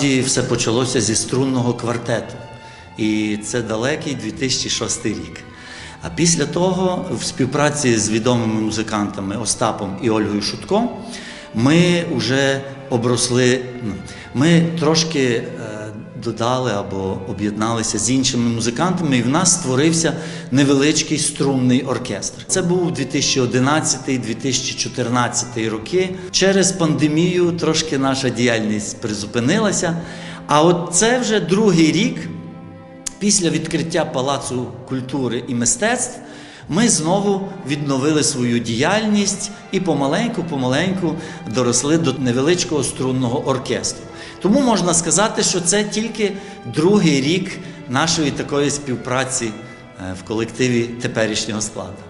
Насправді все почалося зі струнного квартету. І це далекий 2006 рік. А після того, в співпраці з відомими музикантами Остапом і Ольгою Шутко, ми вже обросли. ну, Ми трошки додали або об'єдналися з іншими музикантами, і в нас створився невеличкий струнний оркестр. Це був 2011-2014 роки. Через пандемію трошки наша діяльність призупинилася. А от це вже другий рік. Після відкриття Палацу культури і мистецтв ми знову відновили свою діяльність і помаленьку-помаленьку доросли до невеличкого струнного оркестру. Тому можна сказати, що це тільки другий рік нашої такої співпраці е, в колективі теперішнього складу.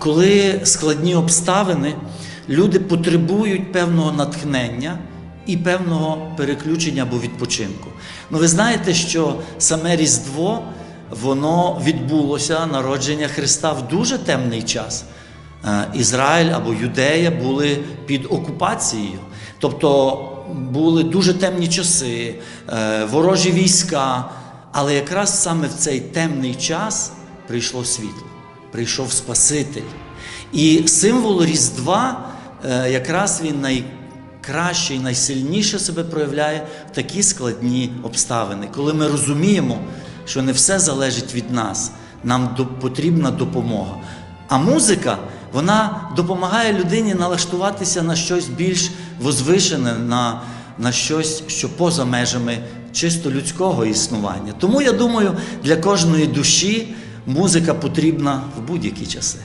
Коли складні обставини, люди потребують певного натхнення і певного переключення або відпочинку. Ну, ви знаєте, що саме Різдво воно відбулося народження Христа в дуже темний час. Е, Ізраїль або Юдея були під окупацією, тобто були дуже темні часи, е, ворожі війська. Але якраз саме в цей темний час прийшло світло прийшов Спаситель. І символ Різдва, е, якраз він найкраще і найсильніше себе проявляє в такі складні обставини, коли ми розуміємо, що не все залежить від нас, нам потрібна допомога. А музика вона допомагає людині налаштуватися на щось більш возвишене, на, на щось, що поза межами чисто людського існування. Тому я думаю, для кожної душі музика потрібна в будь-які часи.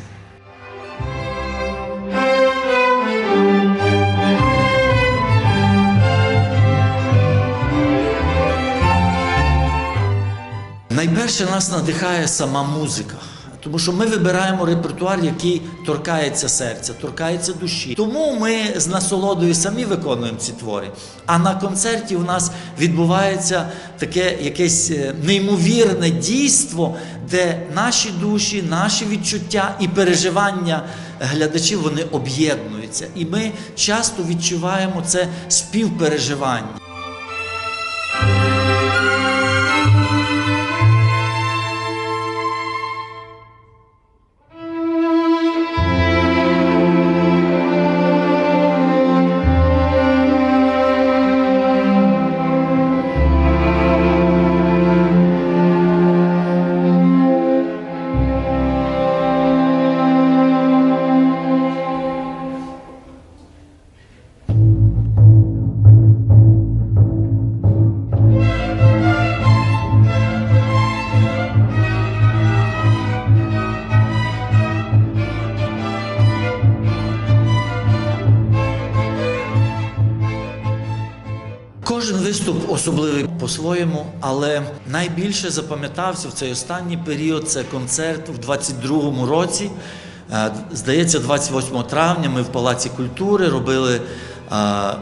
Найперше нас надихає сама музика. Тому що ми вибираємо репертуар, який торкається серця, торкається душі. Тому ми з насолодою самі виконуємо ці твори. А на концерті у нас відбувається таке якесь е, неймовірне дійство, де наші душі, наші відчуття і переживання глядачів вони об'єднуються. І ми часто відчуваємо це співпереживання. Виступ особливий по-своєму, але найбільше запам'ятався в цей останній період це концерт в 22-му році. Е, Здається, 28 травня ми в Палаці культури робили е,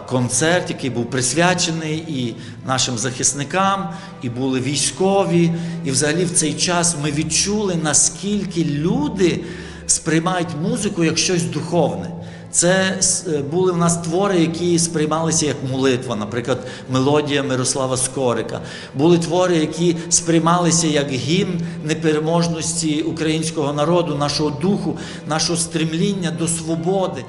концерт, який був присвячений і нашим захисникам, і були військові. І взагалі в цей час ми відчули, наскільки люди сприймають музику як щось духовне. Це е, були в нас твори, які сприймалися як молитва, наприклад, мелодія Мирослава Скорика. Були твори, які сприймалися як гімн непереможності українського народу, нашого духу, нашого стремління до свободи.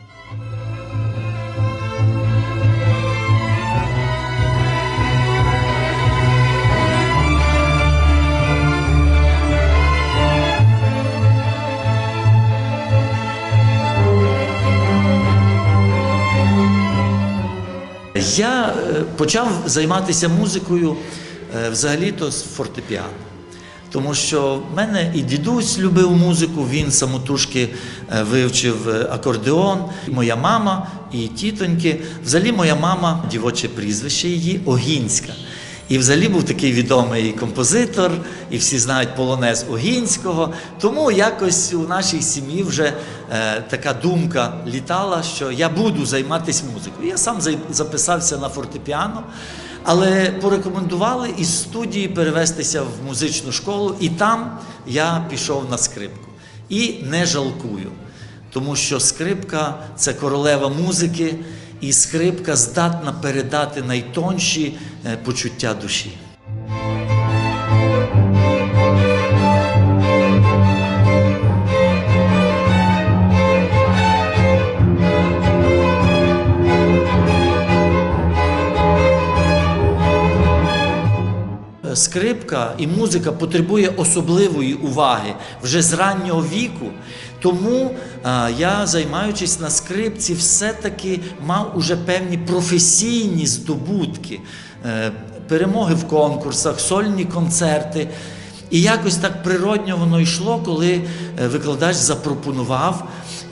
Я е, почав займатися музикою е, взагалі-то з фортепіано. Тому що в мене і дідусь любив музику, він самотужки е, вивчив акордеон, моя мама і тітоньки. Взагалі, моя мама, дівоче прізвище її Огінська. І взагалі був такий відомий композитор, і всі знають полонез Огінського. Тому якось у нашій сім'ї вже е, така думка літала, що я буду займатися музикою. Я сам записався на фортепіано, але порекомендували із студії перевестися в музичну школу, і там я пішов на скрипку. І не жалкую, тому що скрипка це королева музики, і скрипка здатна передати найтонші е, почуття душі. Скрипка і музика потребує особливої уваги вже з раннього віку. Тому я, займаючись на скрипці, все-таки мав уже певні професійні здобутки, е, перемоги в конкурсах, сольні концерти. І якось так природньо воно йшло, коли е, викладач запропонував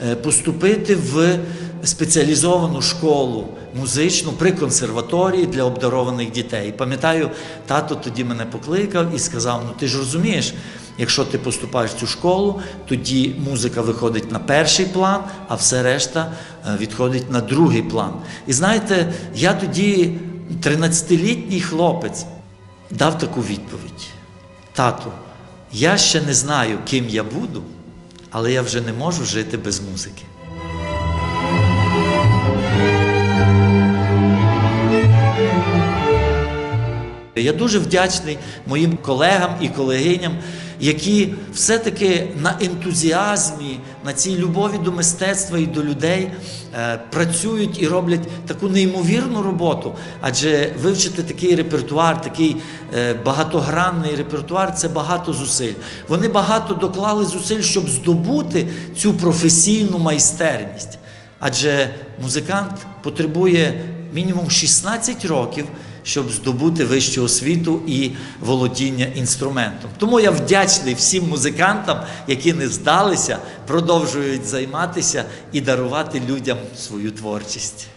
е, поступити в спеціалізовану школу музичну при консерваторії для обдарованих дітей. Pам'ятаю, тато тоді мене покликав і сказав: ну ти ж розумієш, якщо ти поступаєш в цю школу, тоді музика виходить на перший план, а все решта е, відходить на другий план. І знаєте, я тоді 13-літній хлопець дав таку відповідь. Тату, я ще не знаю, ким я буду, але я вже не можу жити без музики. Я дуже вдячний моїм колегам і колегиням, які все-таки на ентузіазмі, на цій любові до мистецтва і до людей е, працюють і роблять таку неймовірну роботу. Адже вивчити такий репертуар, такий е, багатогранний репертуар це багато зусиль. Вони багато доклали зусиль, щоб здобути цю професійну майстерність. Адже музикант потребує мінімум 16 років, щоб здобути вищу освіту і володіння інструментом. Тому я вдячний всім музикантам, які не здалися, продовжують займатися і дарувати людям свою творчість.